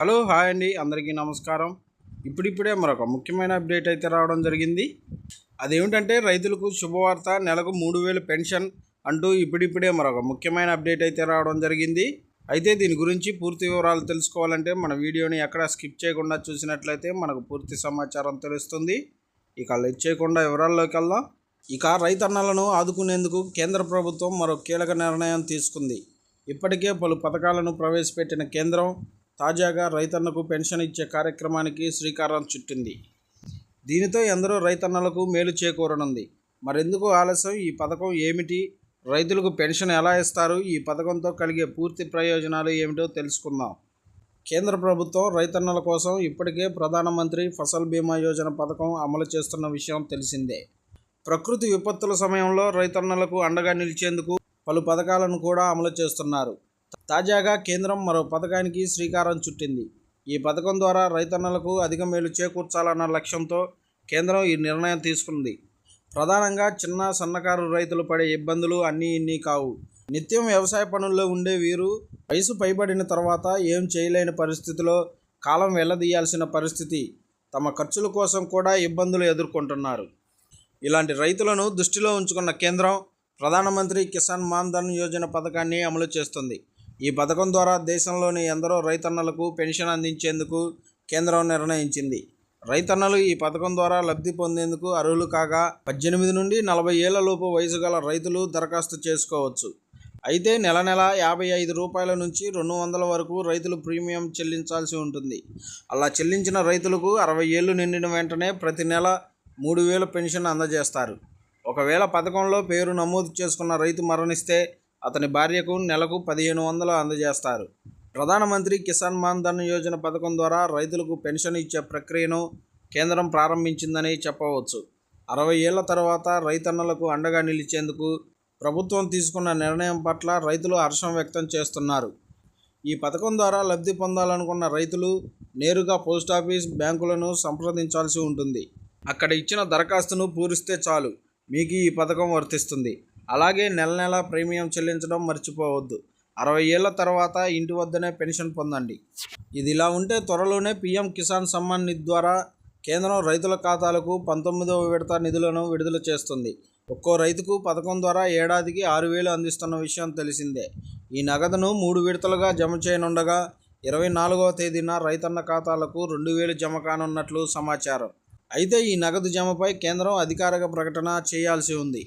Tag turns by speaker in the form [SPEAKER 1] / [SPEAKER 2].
[SPEAKER 1] Hello hi అండి. అందరికీ నమస్కారం. ఇప్పుడిప్పుడే మరొక ముఖ్యమైన అప్డేట్ అయితే రావడం జరిగింది. అదేమిటంటే రైతులకు శుభవార్త నెలకు మూడు వేలు పెన్షన్ అంటూ ఇప్పుడిప్పుడే మరొక ముఖ్యమైన అప్డేట్ అయితే రావడం జరిగింది. అయితే దీని గురించి పూర్తి వివరాలు తెలుసుకోవాలంటే మన వీడియోని ఎక్కడ స్కిప్ చేయకుండా చూసినట్లయితే మనకు పూర్తి సమాచారం తెలుస్తుంది. ఇక లెట్ చేయకుండా వివరాల్లోకి వెళ్దాం. ఇక రైతన్నలను ఆదుకునేందుకు కేంద్ర ప్రభుత్వం మరో కీలక నిర్ణయం తీసుకుంది. ఇప్పటికే పలు పథకాలను ప్రవేశపెట్టిన కేంద్రం తాజాగా రైతన్నకు పెన్షన్ ఇచ్చే కార్యక్రమానికి శ్రీకారం చుట్టింది. దీనితో ఎందరో రైతన్నలకు మేలు చేకూరనుంది. మరెందుకు ఆలస్యం? ఈ పథకం ఏమిటి? రైతులకు పెన్షన్ ఎలా ఇస్తారు? ఈ పథకంతో కలిగే పూర్తి ప్రయోజనాలు ఏమిటో తెలుసుకుందాం. కేంద్ర ప్రభుత్వం రైతన్నల కోసం ఇప్పటికే ప్రధానమంత్రి ఫసల్ బీమా యోజన పథకం అమలు చేస్తున్న విషయం తెలిసిందే. ప్రకృతి విపత్తుల సమయంలో రైతన్నలకు అండగా నిలిచేందుకు పలు పథకాలను కూడా అమలు చేస్తున్నారు. తాజాగా కేంద్రం మరో పథకానికి శ్రీకారం చుట్టింది. ఈ పథకం ద్వారా రైతన్నలకు అధిక మేలు చేకూర్చాలన్న లక్ష్యంతో కేంద్రం ఈ నిర్ణయం తీసుకుంది. ప్రధానంగా చిన్న సన్నకారు రైతులు పడే ఇబ్బందులు అన్నీ ఇన్ని కావు. నిత్యం వ్యవసాయ పనుల్లో ఉండే వీరు వయసు పైబడిన తర్వాత ఏం చేయలేని పరిస్థితిలో కాలం వెళ్ళదీయాల్సిన పరిస్థితి. తమ ఖర్చుల కోసం కూడా ఇబ్బందులు ఎదుర్కొంటున్నారు. ఇలాంటి రైతులను దృష్టిలో ఉంచుకున్న కేంద్రం ప్రధానమంత్రి కిసాన్ మాన్ ధన్ యోజన పథకాన్ని అమలు చేస్తుంది. ఈ పథకం ద్వారా దేశంలోని ఎందరో రైతన్నలకు పెన్షన్ అందించేందుకు కేంద్రం నిర్ణయించింది. రైతన్నలు ఈ పథకం ద్వారా లబ్ధి పొందేందుకు అర్హులు కాగా పద్దెనిమిది నుండి నలభై ఏళ్ళలోపు వయసు గల రైతులు దరఖాస్తు చేసుకోవచ్చు. అయితే నెల నెల యాభై ఐదు రూపాయల నుంచి రెండు వందల వరకు రైతులు ప్రీమియం చెల్లించాల్సి ఉంటుంది. అలా చెల్లించిన రైతులకు అరవై ఏళ్ళు నిండిన వెంటనే ప్రతి నెల మూడు వేల పెన్షన్ అందజేస్తారు. ఒకవేళ పథకంలో పేరు నమోదు చేసుకున్న రైతు మరణిస్తే అతని భార్యకు నెలకు పదిహేను వందలు అందజేస్తారు. ప్రధానమంత్రి కిసాన్ మాన్ ధన్ యోజన పథకం ద్వారా రైతులకు పెన్షన్ ఇచ్చే ప్రక్రియను కేంద్రం ప్రారంభించిందని చెప్పవచ్చు. అరవై ఏళ్ళ తర్వాత రైతన్నలకు అండగా నిలిచేందుకు ప్రభుత్వం తీసుకున్న నిర్ణయం పట్ల రైతులు హర్షం వ్యక్తం చేస్తున్నారు. ఈ పథకం ద్వారా లబ్ధి పొందాలనుకున్న రైతులు నేరుగా పోస్టాఫీస్ బ్యాంకులను సంప్రదించాల్సి ఉంటుంది. అక్కడ ఇచ్చిన దరఖాస్తును పూరిస్తే చాలు. మీకు ఈ పథకం వర్తిస్తుంది. అలాగే నెల నెల ప్రీమియం చెల్లించడం మర్చిపోవద్దు. అరవై ఏళ్ళ తర్వాత ఇంటి వద్దనే పెన్షన్ పొందండి. ఇది ఇలా ఉంటే త్వరలోనే పీఎం కిసాన్ సమ్మాన్ నిధి ద్వారా కేంద్రం రైతుల ఖాతాలకు పంతొమ్మిదవ విడత నిధులను విడుదల చేస్తుంది. ఒక్కో రైతుకు పథకం ద్వారా ఏడాదికి ఆరు వేలు అందిస్తున్న విషయం తెలిసిందే. ఈ నగదును మూడు విడతలుగా జమ చేయనుండగా ఇరవై నాలుగవ తేదీన రైతన్న ఖాతాలకు రెండు వేలు జమ కానున్నట్లు సమాచారం. అయితే ఈ నగదు జమపై కేంద్రం అధికారిక ప్రకటన చేయాల్సి ఉంది.